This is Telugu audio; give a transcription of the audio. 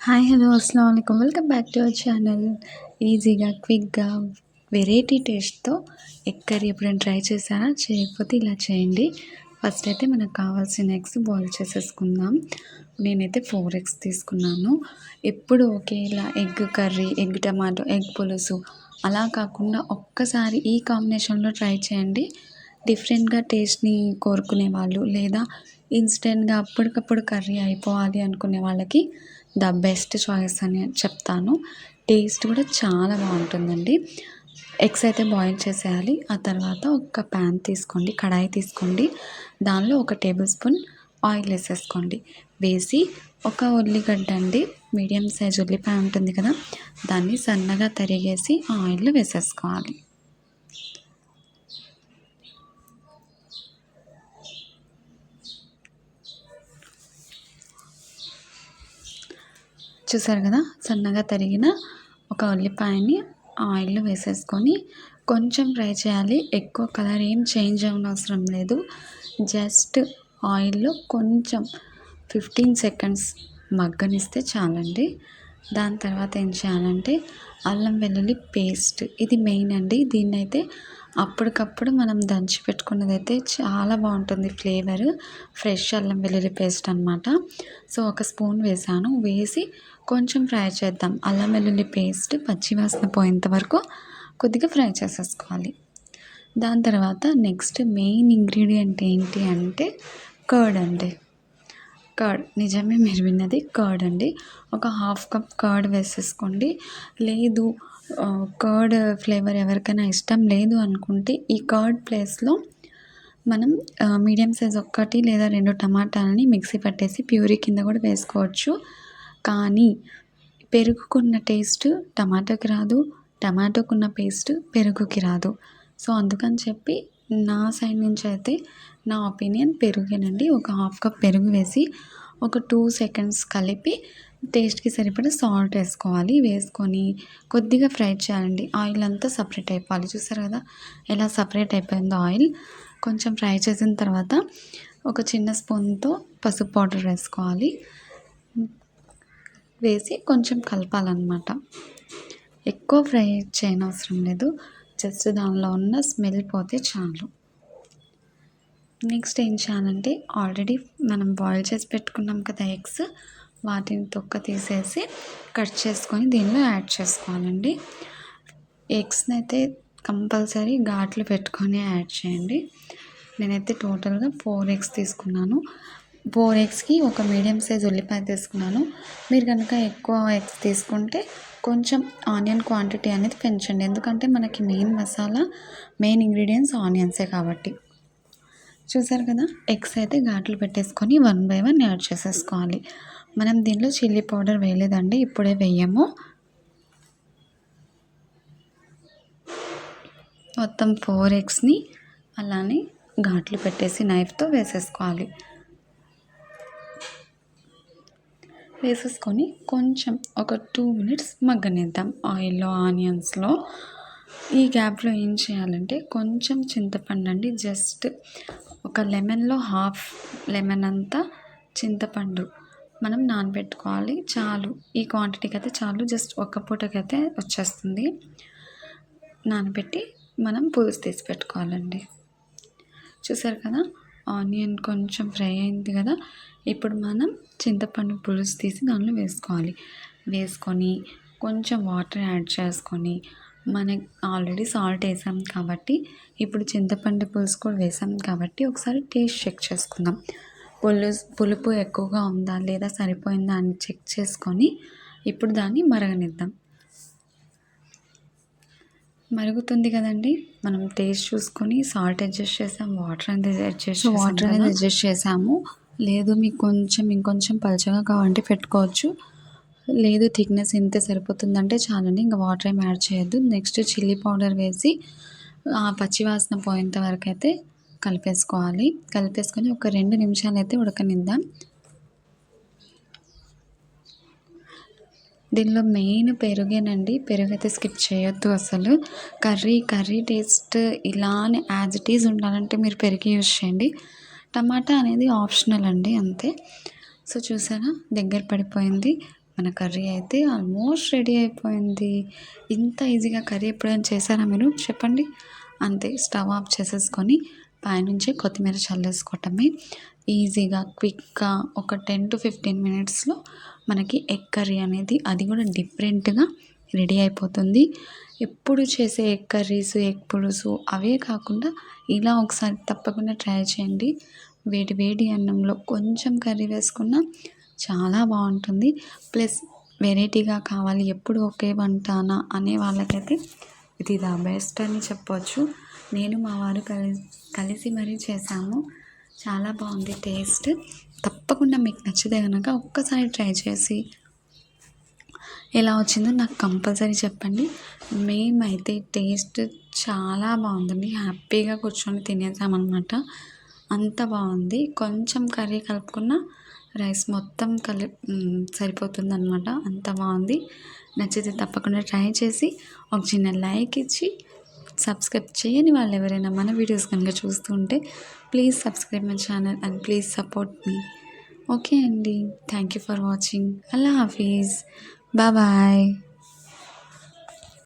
హాయ్ హలో అస్సలం అయికం welcome back to our channel. ఈజీగా క్విక్గా వెరైటీ టేస్ట్తో ఎగ్ కర్రీ ఎప్పుడైనా ట్రై చేశారా? చేయకపోతే ఇలా చేయండి. ఫస్ట్ అయితే మనకు కావాల్సిన ఎగ్స్ బాయిల్ చేసేసుకుందాం. నేనైతే ఫోర్ ఎగ్స్ తీసుకున్నాను. ఎప్పుడు ఒకే ఇలా egg curry egg tomato egg పులుసు అలా కాకుండా ఒక్కసారి ఈ కాంబినేషన్లో ట్రై చేయండి. డిఫరెంట్గా టేస్ట్ని కోరుకునే వాళ్ళు లేదా ఇన్స్టెంట్గా అప్పటికప్పుడు కర్రీ అయిపోవాలి అనుకునే వాళ్ళకి ద బెస్ట్ చాయిస్ అని చెప్తాను. టేస్ట్ కూడా చాలా బాగుంటుందండి. ఎగ్స్ అయితే బాయిల్ చేసేయాలి. ఆ తర్వాత ఒక ప్యాన్ తీసుకోండి. కడాయి తీసుకోండి. దానిలో ఒక టేబుల్ స్పూన్ ఆయిల్ వేసేసుకోండి. వేసి ఒక ఉల్లిగడ్డ అండి మీడియం సైజ్ ఉల్లిపాయ ఉంటుంది కదా దాన్ని సన్నగా తరిగేసి ఆయిల్లో వేసేసుకోవాలి. చూసారు కదా? సన్నగా తరిగిన ఒక ఉల్లిపాయని ఆయిల్లో వేసేసుకొని కొంచెం ఫ్రై చేయాలి. ఎక్కువ కలర్ ఏం చేంజ్ అవనవసరం లేదు. జస్ట్ ఆయిల్లో కొంచెం ఫిఫ్టీన్ సెకండ్స్ మగ్గనిస్తే చాలండి. దాని తర్వాత ఏం చేయాలంటే అల్లం వెల్లుల్లి పేస్ట్. ఇది మెయిన్ అండి. దీన్నైతే అప్పటికప్పుడు మనం దంచి పెట్టుకున్నది అయితే చాలా బాగుంటుంది ఫ్లేవర్. ఫ్రెష్ అల్లం వెల్లుల్లి పేస్ట్ అనమాట సో ఒక స్పూన్ వేసాను. వేసి కొంచెం ఫ్రై చేద్దాం. అల్లం వెల్లుల్లి పేస్ట్ పచ్చివాసన పోయేంత వరకు కొద్దిగా ఫ్రై చేసేసుకోవాలి. దాని తర్వాత నెక్స్ట్ మెయిన్ ఇంగ్రీడియంట్ ఏంటి అంటే కర్డ్ అండి. కర్డ్. నిజమే మీరు విన్నది కర్డ్ అండి. ఒక హాఫ్ కప్ కర్డ్ వేసేసుకోండి. లేదు కర్డ్ ఫ్లేవర్ ఎవరికైనా ఇష్టం లేదు అనుకుంటే ఈ కర్డ్ ప్లేస్లో మనం మీడియం సైజ్ ఒక్కటి లేదా రెండు టమాటాలని మిక్సీ పట్టేసి ప్యూరీ కింద కూడా వేసుకోవచ్చు. కానీ పెరుగుకున్న టేస్ట్ టమాటోకి రాదు టమాటోకున్న పేస్ట్ పెరుగుకి రాదు. సో అందుకని చెప్పి నా సైడ్ నుంచి అయితే నా ఒపీనియన్ పెరుగేనండి. ఒక హాఫ్ కప్ పెరుగు వేసి ఒక టూ సెకండ్స్ కలిపి టేస్ట్కి సరిపడా సాల్ట్ వేసుకోవాలి. వేసుకొని కొద్దిగా ఫ్రై చేయాలండి. ఆయిల్ అంతా సపరేట్ అయిపోవాలి. చూసారు కదా? ఎలా సపరేట్ అయిపోయిందో ఆయిల్. కొంచెం ఫ్రై చేసిన తర్వాత ఒక చిన్న స్పూన్తో పసుపు పౌడర్ వేసుకోవాలి. వేసి కొంచెం కలపాలన్నమాట. ఎక్కువ ఫ్రై చేయనవసరం లేదు. జస్ట్ దానిలో ఉన్న స్మెల్ పోతే చాలు. నెక్స్ట్ ఏం చేయాలంటే ఆల్రెడీ మనం బాయిల్ చేసి పెట్టుకున్నాం కదా ఎగ్స్ వాటిని తొక్క తీసేసి కట్ చేసుకొని దీనిలో యాడ్ చేసుకోవాలండి. ఎగ్స్ని అయితే కంపల్సరీ ఘాట్లు పెట్టుకొని యాడ్ చేయండి. నేనైతే టోటల్గా ఫోర్ ఎగ్స్ తీసుకున్నాను. ఫోర్ ఎగ్స్కి ఒక మీడియం సైజ్ ఉల్లిపాయ తీసుకున్నాను. మీరు కనుక ఎక్కువ ఎగ్స్ తీసుకుంటే కొంచెం ఆనియన్ క్వాంటిటీ అనేది పెంచండి. ఎందుకంటే మనకి మెయిన్ మసాలా మెయిన్ ఇంగ్రీడియంట్స్ ఆనియన్సే కాబట్టి. చూసారు కదా? ఎగ్స్ అయితే ఘాట్లు పెట్టేసుకొని వన్ బై వన్ యాడ్ చేసేసుకోవాలి. మనం దీనిలో చిల్లీ పౌడర్ వేయలేదండి ఇప్పుడే వేయము. మొత్తం ఫోర్ ఎగ్స్ని అలానే ఘాట్లు పెట్టేసి నైఫ్తో వేసేసుకోవాలి. వేసేసుకొని కొంచెం ఒక టూ మినిట్స్ మగ్గనిద్దాం. ఆయిల్లో ఆనియన్స్లో ఈ గ్యాప్లో ఏం చేయాలంటే కొంచెం చింతపండు అండి జస్ట్ ఒక లెమన్లో హాఫ్ లెమన్ అంతా చింతపండు మనం నానబెట్టుకోవాలి. చాలు. ఈ క్వాంటిటీకి అయితే చాలు. జస్ట్ ఒక్క పూటకైతే వచ్చేస్తుంది. నానబెట్టి మనం పులుసు తీసి పెట్టుకోవాలండి. చూసారు కదా? ఆనియన్ కొంచెం ఫ్రై అయింది కదా? ఇప్పుడు మనం చింతపండు పులుసు తీసి దానిలో వేసుకోవాలి. వేసుకొని కొంచెం వాటర్ యాడ్ చేసుకొని మనకి ఆల్రెడీ సాల్ట్ వేసాం కాబట్టి ఇప్పుడు చింతపండు పులుసు కూడా వేసాం కాబట్టి ఒకసారి టేస్ట్ చెక్ చేసుకుందాం. పులుసు పులుపు ఎక్కువగా ఉందా లేదా సరిపోయిందా అని చెక్ చేసుకొని ఇప్పుడు దాన్ని మరగనిద్దాం. మరుగుతుంది కదండి మనం టేస్ట్ చూసుకొని సాల్ట్ అడ్జస్ట్ చేసాం వాటర్ అనేది అడ్జస్ట్ వాటర్ అనేది అడ్జస్ట్ చేసాము. లేదు మీకు కొంచెం ఇంకొంచెం పలచగా కావాలంటే పెట్టుకోవచ్చు. లేదు థిక్నెస్ ఇంతే సరిపోతుందంటే చాలండి. ఇంకా వాటర్ ఏం యాడ్ చేయొద్దు. నెక్స్ట్ చిల్లీ పౌడర్ వేసి ఆ పచ్చివాసన పోయేంత వరకు అయితే కలిపేసుకోవాలి. కలిపేసుకొని ఒక రెండు నిమిషాలు అయితే ఉడకనిద్దాం. దీనిలో మెయిన్ పెరుగేనండి. పెరుగు అయితే స్కిప్ చేయొద్దు అసలు. కర్రీ కర్రీ టేస్ట్ ఇలానే యాజ్ ఇట్ ఈజ్ ఉండాలంటే మీరు పెరుగు యూజ్ చేయండి. టమాటా అనేది ఆప్షనల్ అండి అంతే. సో చూసారా? దగ్గర పడిపోయింది. మన కర్రీ అయితే ఆల్మోస్ట్ రెడీ అయిపోయింది. ఇంత ఈజీగా కర్రీ ఎప్పుడైనా చేశారా మీరు? చెప్పండి. అంతే స్టవ్ ఆఫ్ చేసేసుకొని పైనుంచి కొత్తిమీర చల్లేసుకోవటమే ఈజీగా క్విక్గా ఒక టెన్ టు ఫిఫ్టీన్ మినిట్స్లో మనకి ఎగ్ కర్రీ అనేది అది కూడా డిఫరెంట్గా రెడీ అయిపోతుంది. ఎప్పుడు చేసే ఎగ్ కర్రీస్ ఎగ్ పులుసు అవే కాకుండా ఇలా ఒకసారి తప్పకుండా ట్రై చేయండి. వేడి వేడి అన్నంలో కొంచెం కర్రీ వేసుకున్న చాలా బాగుంటుంది. ప్లస్ వెరైటీగా కావాలి ఎప్పుడు ఒకే వంటనా అనే వాళ్ళకైతే ఇది ద బెస్ట్ అని చెప్పొచ్చు. నేను మా వారు కలిసి కలిసి మరీ చేసాము. చాలా బాగుంది టేస్ట్. తప్పకుండా మీకు నచ్చితే కనుక ఒక్కసారి ట్రై చేసి ఎలా వచ్చిందో నాకు కంపల్సరీ చెప్పండి. మేమైతే టేస్ట్ చాలా బాగుందండి. హ్యాపీగా కూర్చొని తినేసామన్నమాట. అంత బాగుంది. కొంచెం కర్రీ కలుపుకున్న రైస్ మొత్తం కలి సరిపోతుంది అనమాట అంత బాగుంది. నచ్చితే తప్పకుండా ట్రై చేసి ఒక చిన్న లైక్ ఇచ్చి సబ్స్క్రైబ్ చేయని వాళ్ళు ఎవరైనా మన వీడియోస్ కనుక చూస్తుంటే please subscribe my channel and please support me. Okay అండి. Thank you for watching. అల్లా హాఫీజ్. బాయ్.